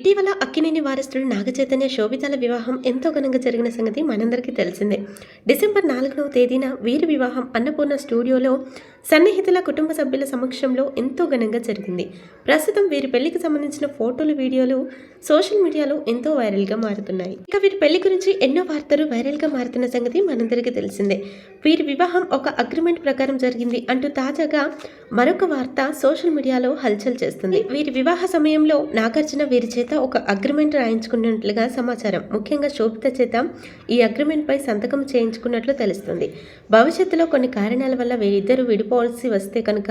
ఇటీవల అక్కినేని వారసుడు నాగచైతన్య శోభితాల వివాహం ఎంతో ఘనంగా జరిగిన సంగతి మనందరికీ తెలిసిందే. డిసెంబర్ నాలుగవ తేదీన వీరి వివాహం అన్నపూర్ణ స్టూడియోలో సన్నిహితుల కుటుంబ సభ్యుల సమక్షంలో ఎంతో ఘనంగా జరిగింది. ప్రస్తుతం వీరి పెళ్ళికి సంబంధించిన ఫోటోలు వీడియోలు సోషల్ మీడియాలో ఎంతో వైరల్గా మారుతున్నాయి. ఇక వీరి పెళ్ళి గురించి ఎన్నో వార్తలు వైరల్గా మారుతున్న సంగతి మనందరికీ తెలిసిందే. వీరి వివాహం ఒక అగ్రిమెంట్ ప్రకారం జరిగింది అంటూ తాజాగా మరొక వార్త సోషల్ మీడియాలో హల్చల్ చేస్తుంది. వీరి వివాహ సమయంలో నాగార్జున వీరి చేత ఒక అగ్రిమెంట్ రాయించుకున్నట్లుగా సమాచారం. ముఖ్యంగా శోభిత చేత ఈ అగ్రిమెంట్ పై సంతకం చేయించుకున్నట్లు తెలుస్తుంది. భవిష్యత్తులో కొన్ని కారణాల వల్ల వీరిద్దరూ విడిపోవాల్సి వస్తే కనుక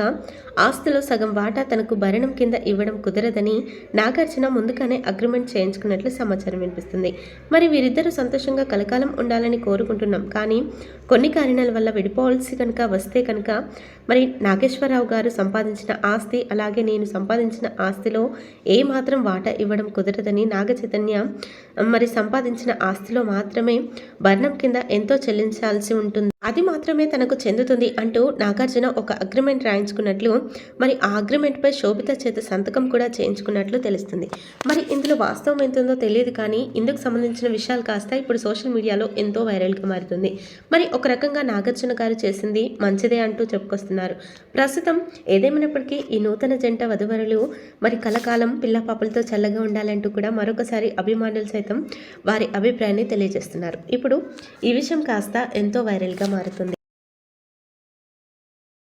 ఆస్తులో సగం వాటా తనకు భరణం కింద ఇవ్వడం కుదరదని నాగార్జున ముందుగానే అగ్రిమెంట్ చేయించుకున్నట్లు సమాచారం వినిపిస్తుంది. మరి వీరిద్దరూ సంతోషంగా కలకాలం ఉండాలని కోరుకుంటున్నాం. కానీ కొన్ని కారణాలు వల్ల విడిపోవాల్సి కనుక వస్తే కనుక మరి నాగేశ్వరరావు గారు సంపాదించిన ఆస్తి అలాగే నేను సంపాదించిన ఆస్తిలో ఏ మాత్రం వాటా ఇవ్వడం కుదరదని నాగ చైతన్య మరి సంపాదించిన ఆస్తిలో మాత్రమే వర్ణం కింద ఎంతో చెల్లించాల్సి ఉంటుంది. అది మాత్రమే తనకు చెందుతుంది అంటూ నాగార్జున ఒక అగ్రిమెంట్ రాయించుకున్నట్లు మరి ఆ అగ్రిమెంట్పై శోభిత చేత సంతకం కూడా చేయించుకున్నట్లు తెలుస్తుంది. మరి ఇందులో వాస్తవం ఎంతుందో తెలియదు కానీ ఇందుకు సంబంధించిన విషయాలు కాస్త ఇప్పుడు సోషల్ మీడియాలో ఎంతో వైరల్గా మారుతుంది. మరి ఒక రకంగా నాగార్జున గారు చేసింది మంచిదే అంటూ చెప్పుకొస్తున్నారు. ప్రస్తుతం ఏదేమైనప్పటికీ ఈ నూతన జంట వధువరులు మరి కలకాలం పిల్ల పాపలతో చల్లగా ఉండాలంటూ కూడా మరొకసారి అభిమానులు సైతం వారి అభిప్రాయాన్ని తెలియజేస్తున్నారు. ఇప్పుడు ఈ విషయం కాస్త ఎంతో వైరల్గా మారుతుంది